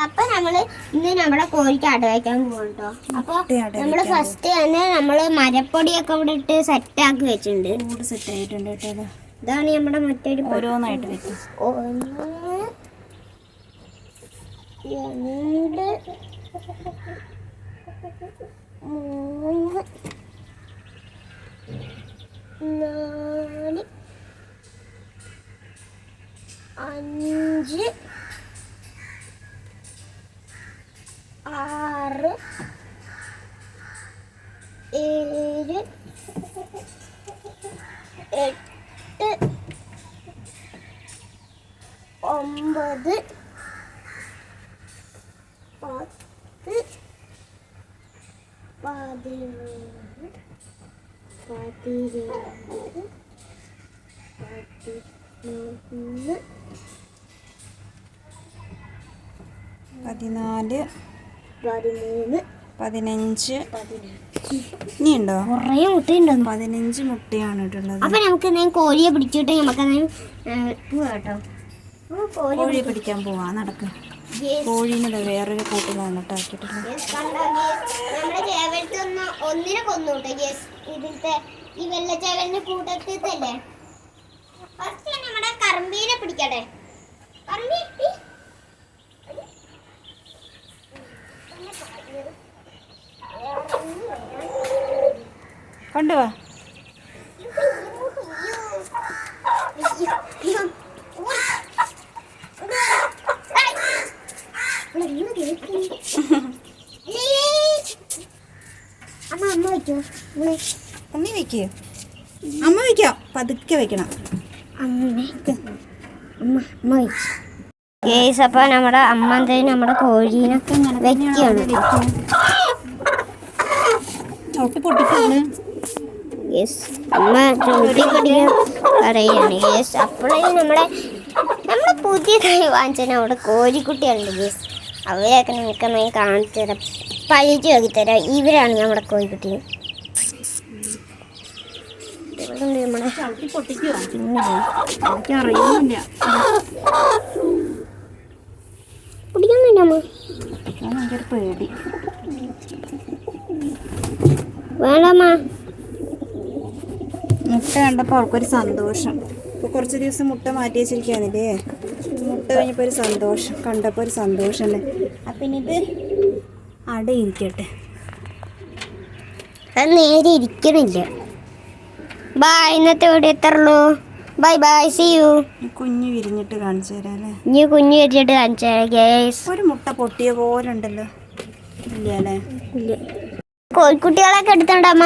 അപ്പൊ നമ്മൾ ഇന്ന് നമ്മുടെ കോഴിക്ക് അട വയ്ക്കാൻ പോകട്ടോ അപ്പൊ നമ്മൾ ഫസ്റ്റ് തന്നെ നമ്മൾ മരപ്പൊടിയൊക്കെ ഇവിടെ ഇട്ട് സെറ്റ് ആക്കി വെച്ചിട്ടുണ്ട്. കൂട് സെറ്റ് ആയിട്ടുണ്ട് കേട്ടോ ഇതാണ് നമ്മുടെ മറ്റൊരു ഓരോന്നായിട്ട് വെക്കും. ഒന്ന് മൂന്ന് നാല് അഞ്ച് ഏഴ് എട്ട് ഒമ്പത് പത്ത് പതിനൊന്ന് പതിരണ്ട് പതിമൂന്ന് പതിനാല് പതിമൂന്ന് പതിനഞ്ച്. ഇനിയുണ്ടോ? കുറേ മുട്ടയുണ്ടെന്ന്? പതിനഞ്ച് മുട്ടയാണ് ഇട്ടുള്ളത് അപ്പൊ നമുക്ക് കോഴിയെ പിടിച്ചിട്ട്. നമുക്ക് കോഴിയെ കേട്ടോ കോഴി പിടിക്കാൻ പോവാ. നടക്ക്. കോഴീനെ വേറൊരു കൂട്ടിലാണ് കൂട്ടത്തിൽ ഒന്നിനെ ഇതിലത്തെ ഈ ഫസ്റ്റ് നമ്മുടെ കറമ്പീനെ പിടിക്കട്ടെ. കറമ്പി ഏയ്. അമ്മ അമ്മ ഇവിടെ ഉണ്ണി വെക്ക്. അമ്മ വെക്കാം. പതുക്കെ വെക്കണം. അമ്മയ്ക്ക് അമ്മ അമ്മ വെച്ചു കേസ് അപ്പൊ നമ്മുടെ അമ്മ എന്തായാലും നമ്മുടെ കോഴീനെ ചവിട്ടി പൊട്ടിക്കാണ് യെസ് അമ്മ ജോലി പഠിക്കാൻ പറയാണ് യെസ് അപ്പോഴേ നമ്മളെ നമ്മുടെ പുതിയതായി വാങ്ങിച്ചാൽ അവിടെ കോഴിക്കുട്ടികളുണ്ട്. യെസ് അവരെയൊക്കെ നിങ്ങൾക്ക് നമ്മൾ കാണിച്ചു തരാം. പഴിച്ചു നോക്കി തരാം. ഇവരാണ് നമ്മുടെ കോഴിക്കുട്ടി ഇവിടുണ്ട് നമ്മുടെ ചവിട്ടി പൊട്ടിക്കുവാ പിന്നെ എനിക്ക് അറിയുന്നില്ല കുടിക്കുന്നില്ല അമ്മ. ഞാൻ ഭയങ്കര പേടി. വേണ്ടമ്മ മുട്ട കണ്ടപ്പോൾ അവൾക്കൊരു സന്തോഷം. ഇപ്പോൾ കുറച്ച് ദിവസം മുട്ട മാറ്റി വെച്ചിരിക്കുകയാണില്ലേ മുട്ട കഴിഞ്ഞപ്പോൾ ഒരു സന്തോഷം. കണ്ടപ്പോൾ ഒരു സന്തോഷം അപ്പം ഇത് ഇത് അടയിരിക്കട്ടെ അത് നേരെ ഇരിക്കണില്ല. ബായ് ഇന്നത്തെ വീഡിയോ എത്രയുള്ളൂ ബൈ ബൈ സി യു കുഞ്ഞു വിരിഞ്ഞിട്ട് കാണിച്ചു തരാം അല്ലേ? ഇനി കുഞ്ഞു വിരിഞ്ഞിട്ട് കാണിച്ചു തരാം ഗേസ് ഒരു മുട്ട പൊട്ടിയ പോലെ ഉണ്ടല്ലോ. ഇല്ല അല്ലേ? കോഴിക്കുട്ടികളൊക്കെ എടുത്തോണ്ടമ്മ